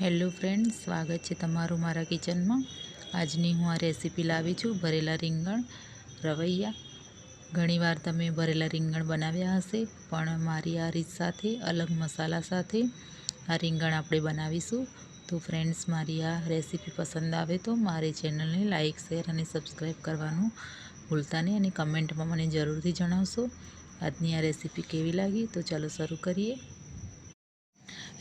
Hello friend સ્વાગત છે તમારું મારા કિચનમાં. આજની હું આ રેસીપી લાવી છું ભરેલા રીંગણ રવૈયા. ઘણીવાર તમે ભરેલા રીંગણ બનાવ્યા હશે, પણ મારી આ રીત સાથે, અલગ મસાલા સાથે આ રીંગણ આપણે બનાવીશું. તો ફ્રેન્ડ્સ, મારી આ રેસીપી પસંદ આવે તો મારી ચેનલને લાઇક શેર અને સબસ્ક્રાઈબ કરવાનું ભૂલતા નહીં અને કમેન્ટમાં મને જરૂરથી જણાવશો આજની આ રેસીપી કેવી લાગી. તો ચાલો શરૂ કરીએ.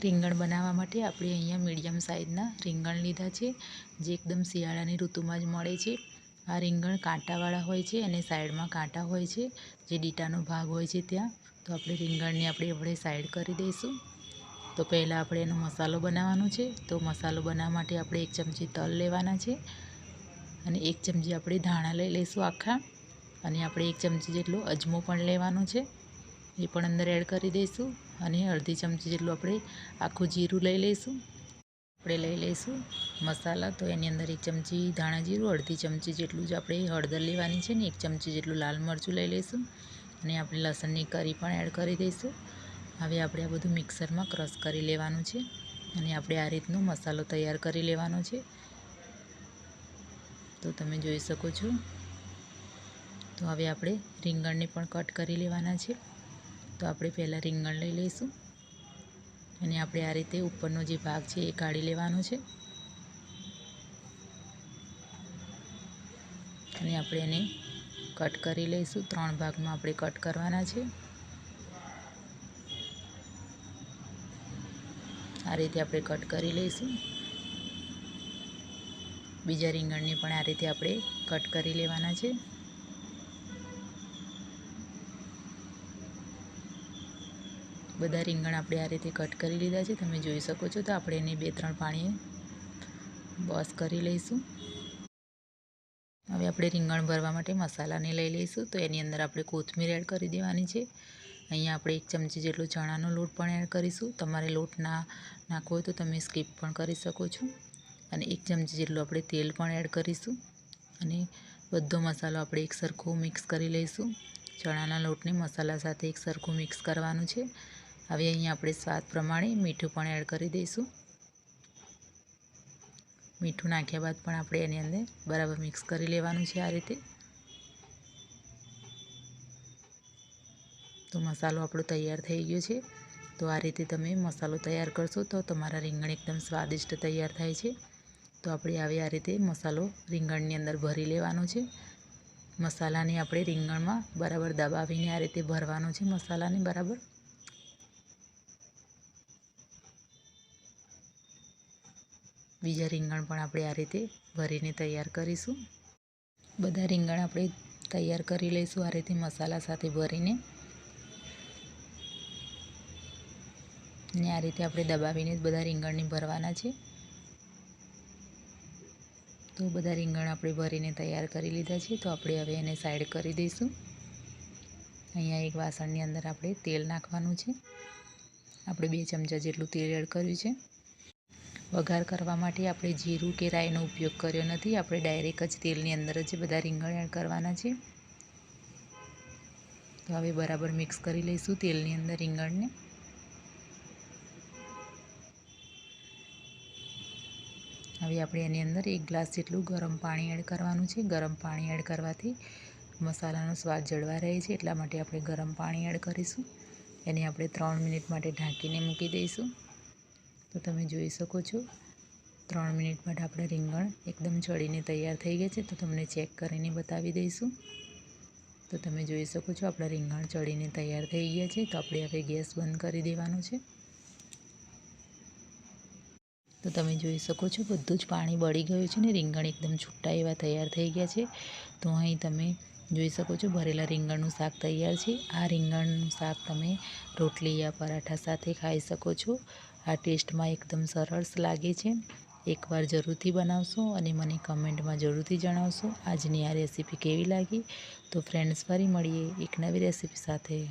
રીંગણ બનાવવા માટે આપણે અહીંયા મીડિયમ સાઇઝના રીંગણ લીધા છે, જે એકદમ શિયાળાની ઋતુમાં જ મળે છે. આ રીંગણ કાંટાવાળા હોય છે અને સાઈડમાં કાંટા હોય છે, જે ડીટાનો ભાગ હોય છે ત્યાં. તો આપણે રીંગણને આપણે આપણે સાઈડ કરી દઈશું. તો પહેલાં આપણે એનો મસાલો બનાવવાનો છે. તો મસાલો બનાવવા માટે આપણે એક ચમચી તલ લેવાના છે અને એક ચમચી આપણે ધાણા લઈ લઈશું આખા. અને આપણે એક ચમચી જેટલો અજમો પણ લેવાનો છે, એ પણ અંદર એડ કરી દઈશું. અને અડધી ચમચી જેટલું આપણે આખું જીરું લઈ લઈશું. આપણે લઈ લઈશું મસાલા, તો એની અંદર એક ચમચી ધાણા જીરું, અડધી ચમચી જેટલું જ આપણે હળદર લેવાની છે ને, એક ચમચી જેટલું લાલ મરચું લઈ લઈશું અને આપણે લસણની કરી પણ એડ કરી દઈશું. હવે આપણે આ બધું મિક્સરમાં ક્રશ કરી લેવાનું છે અને આપણે આ રીતનો મસાલો તૈયાર કરી લેવાનો છે. તો તમે જોઈ શકો છો. તો હવે આપણે રીંગણને પણ કટ કરી લેવાના છે. તો આપણે પહેલાં રીંગણ લઈ લઈશું. અને આપણે આ રીતે ઉપરનો જે ભાગ છે એ કાઢી લેવાનો છે. અને આપણે એને કટ કરી લઈશું. ત્રણ ભાગમાં આપણે કટ કરવાના છે. આ રીતે આપણે કટ કરી લઈશું. બીજા રીંગણને પણ આ રીતે આપણે કટ કરી લેવાના છે. બધા રીંગણ આપણે આ રીતે કટ કરી લીધા છે. તમે જોઈ શકો છો તો આપણે એને બે ત્રણ પાણીએ વોશ કરી લઈશું. હવે આપણે રીંગણ ભરવા માટે મસાલાને લઈ લઈશું. તો એની અંદર આપણે કોથમીર એડ કરી દેવાની છે. અહીંયા આપણે એક ચમચી જેટલો ચણાનો લોટ પણ એડ કરીશું. તમારે લોટ ના નાખવો હોય તો તમે સ્કીપ પણ કરી શકો છો. અને એક ચમચી જેટલું આપણે તેલ પણ એડ કરીશું. અને બધો મસાલો આપણે એક સરખો મિક્સ કરી લઈશું. ચણાના લોટને મસાલા સાથે એક સરખું મિક્સ કરવાનું છે. હવે અહીંયા આપણે સ્વાદ પ્રમાણે મીઠું પણ એડ કરી દઈશું. મીઠું નાખ્યા બાદ પણ આપણે એની અંદર બરાબર મિક્સ કરી લેવાનું છે આ રીતે. તો મસાલો આપણો તૈયાર થઈ ગયો છે. તો આ રીતે તમે મસાલો તૈયાર કરશો તો તમારા રીંગણ એકદમ સ્વાદિષ્ટ તૈયાર થાય છે. તો આપણે હવે આ રીતે મસાલો રીંગણની અંદર ભરી લેવાનો છે. મસાલાને આપણે રીંગણમાં બરાબર દબાવીને આ રીતે ભરવાનો છે મસાલાને બરાબર. બીજા રીંગણ પણ આપણે આ રીતે ભરીને તૈયાર કરીશું. બધા રીંગણ આપણે તૈયાર કરી લઈશું આ રીતે મસાલા સાથે ભરીને. ને આ રીતે આપણે દબાવીને જ બધા રીંગણને ભરવાના છે. તો બધા રીંગણ આપણે ભરીને તૈયાર કરી લીધા છે. તો આપણે હવે એને સાઈડ કરી દઈશું. અહીંયા એક વાસણની અંદર આપણે તેલ નાખવાનું છે. આપણે બે ચમચા જેટલું તેલ એડ કર્યું છે. વઘાર કરવા માટે આપણે જીરું કે રાઈનો ઉપયોગ કર્યો નથી. આપણે ડાયરેક્ટ જ તેલની અંદર જ બધા રીંગણ એડ કરવાના છે. તો હવે બરાબર મિક્સ કરી લઈશું તેલની અંદર રીંગણને. હવે આપણે એની અંદર એક ગ્લાસ જેટલું ગરમ પાણી એડ કરવાનું છે. ગરમ પાણી એડ કરવાથી મસાલાનો સ્વાદ જળવા રહે છે. એટલા માટે આપણે ગરમ પાણી એડ કરીશું. એને આપણે ત્રણ મિનિટ માટે ઢાંકીને મૂકી દઈશું. તો તમે જોઈ શકો છો. ત્રણ મિનિટ માટે આપણે રીંગણ એકદમ ચડીને તૈયાર થઈ ગયા છે. તો તમને ચેક કરીને બતાવી દઈશું. તો તમે જોઈ શકો છો આપણા રીંગણ ચડીને તૈયાર થઈ ગયા છે. તો આપણે હવે ગેસ બંધ કરી દેવાનો છે. તો તમે જોઈ શકો છો બધું જ પાણી બળી ગયું છે ને. રીંગણ એકદમ છૂટા એવા તૈયાર થઈ ગયા છે. તો અહીં તમે જોઈ શકો છો, ભરેલા રીંગણનું શાક તૈયાર છે. આ રીંગણનું શાક તમે રોટલી યા પરાઠા સાથે ખાઈ શકો છો. આ ટેસ્ટમાં એકદમ સરસ લાગે છે. એકવાર જરૂરથી બનાવશો અને મને કમેન્ટમાં જરૂરથી જણાવશો આજની આ રેસીપી કેવી લાગી. તો ફ્રેન્ડ્સ ફરી મળીએ એક નવી રેસીપી સાથે.